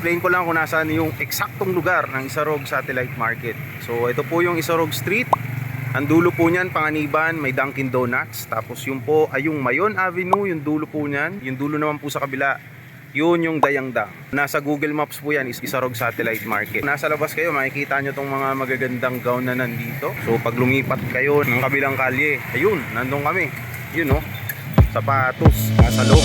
explain ko lang kung nasaan yung eksaktong lugar ng Isarog Satellite Market. So ito po yung Isarog Street. Ang dulo po niyan, Panganiban, may Dunkin Donuts. Tapos yung po ay yung Mayon Avenue, yung dulo po niyan. Yung dulo naman po sa kabila, yun yung Dayangdang. Nasa Google Maps po yan, is Isarog Satellite Market. Nasa labas kayo, makikita nyo tong mga magagandang gown na nandito. So pag lumipat kayo ng kabilang kalye, ayun, nandun kami. Yun oh, sapatos, nasa loob.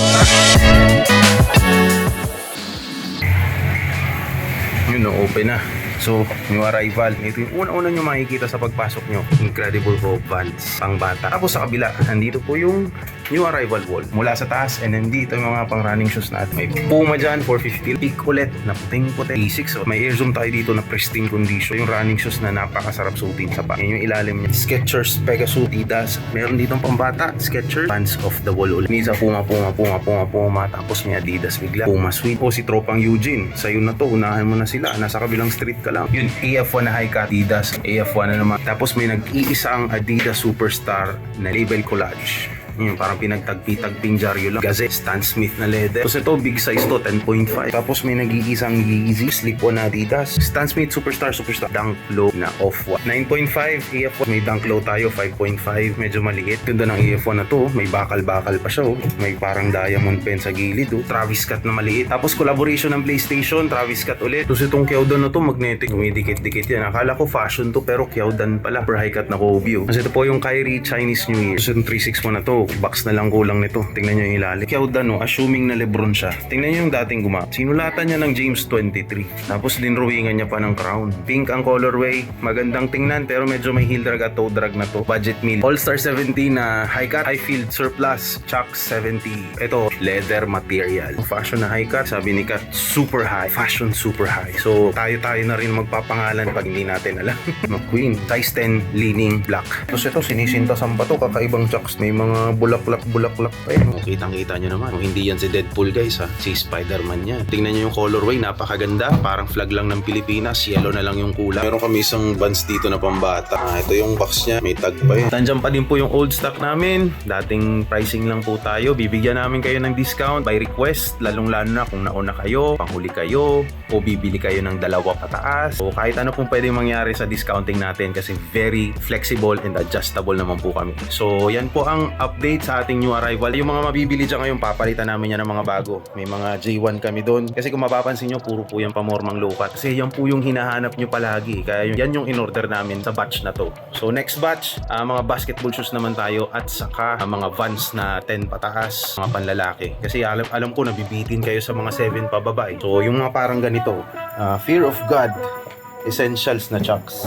Yun oh, open na. So, new arrival. Ito yung una-una nyo makikita sa pagpasok nyo. Incredible Hope Vans, pang bata. Tapos sa kabila, nandito po yung new arrival wall. Mula sa taas, and then dito yung mga pang running shoes natin. May Puma dyan, 450. Peak ulit, na puting puti. A6, oh. may air zoom tayo dito na pristine condition. Yung running shoes na napakasarap suotin sa pa. Yan yung ilalim niya. Skechers, Pegasus, Adidas. Meron dito pang bata, Skechers, Vans of the wall ulit. Minsan Puma, Puma, Puma, Puma, Puma. Tapos may Adidas bigla. Puma Sweet. O si Tropang Eugene. Sa'yo na to, unahan mo na sila. Nasa kabilang street ka lang. Yun, AF1 na high cut, Adidas. AF1 na naman. Tapos may nag-iisang Adidas Superstar na label collage. Yun, parang pinagtagpi-tagping dyaryo lang. Gazette, Stan Smith na leather. Tapos ito, big size to, 10.5. Tapos may nag-iisang Yeezy, slip-on Adidas. Stan Smith Superstar, Superstar. Dunk low na off-white. 9.5, AF1. May dunk low tayo, 5.5. Medyo maliit. Ganda ng AF1 na to. May bakal-bakal pa siya, oh. May parang diamond pen sa gilid, oh. Travis Scott na maliit. Tapos collaboration ng PlayStation, Travis Scott ulit. Tapos itong Kyodan na to, magnetic. Dumidikit-dikit yan. Akala ko fashion to, pero Kyodan pala. Per high cut na Kobe, oh. Tapos ito po yung Kyrie Chinese New Year. Tapos yung 361 na to, box na lang kulang nito. Tingnan nyo yung ilalim. Kyodan, no, assuming na Lebron siya. Tingnan nyo yung dating guma. Sinulatan niya ng James 23. Tapos dinrawingan niya pa ng crown. Pink ang colorway. Magandang tingnan, pero medyo may heel drag at toe drag na to. Budget meal. All-Star 17 na high cut, high field surplus, Chuck 70. Ito, leather material. Fashion na high cut, sabi ni Kat, super high. Fashion super high. So, tayo-tayo na rin magpapangalan pag hindi natin alam. McQueen, size 10, leaning black. Tapos ito, sinisintasan pa to, kakaibang chucks. May mga bulaklak-bulaklak pa yan. Oh, kitang-kita nyo naman. Kung hindi yan si Deadpool guys ha, si Spider-Man yan. Tingnan nyo yung colorway, napakaganda. Parang flag lang ng Pilipinas, yellow na lang yung kulay. Meron kami isang Vans dito na pambata. Ah, ito yung box niya, may tag pa yan. Nandiyan pa din po yung old stock namin. Dating pricing lang po tayo. Bibigyan namin kayo ng discount by request. Lalong-lalo na kung nauna kayo, panghuli kayo, o bibili kayo ng dalawa pataas. O kahit ano pong pwedeng mangyari sa discounting natin kasi very flexible and adjustable naman po kami. So, yan po ang update sa ating new arrival. Yung mga mabibili dyan ngayon, papalitan namin yan ng mga bago. May mga J1 kami doon. Kasi kung mapapansin nyo, puro po yung pamormang low. Kasi yan po yung hinahanap nyo palagi. Kaya yun- yan yung in-order namin sa batch na to. So, next batch, ah, mga basketball shoes naman tayo at saka ah, mga Vans na 10 pataas, mga panlalaki. Kasi alam, alam ko, nabibitin kayo sa mga 7 pababa. eh. So, yung mga parang ganito, ah, Fear of God, essentials na chucks.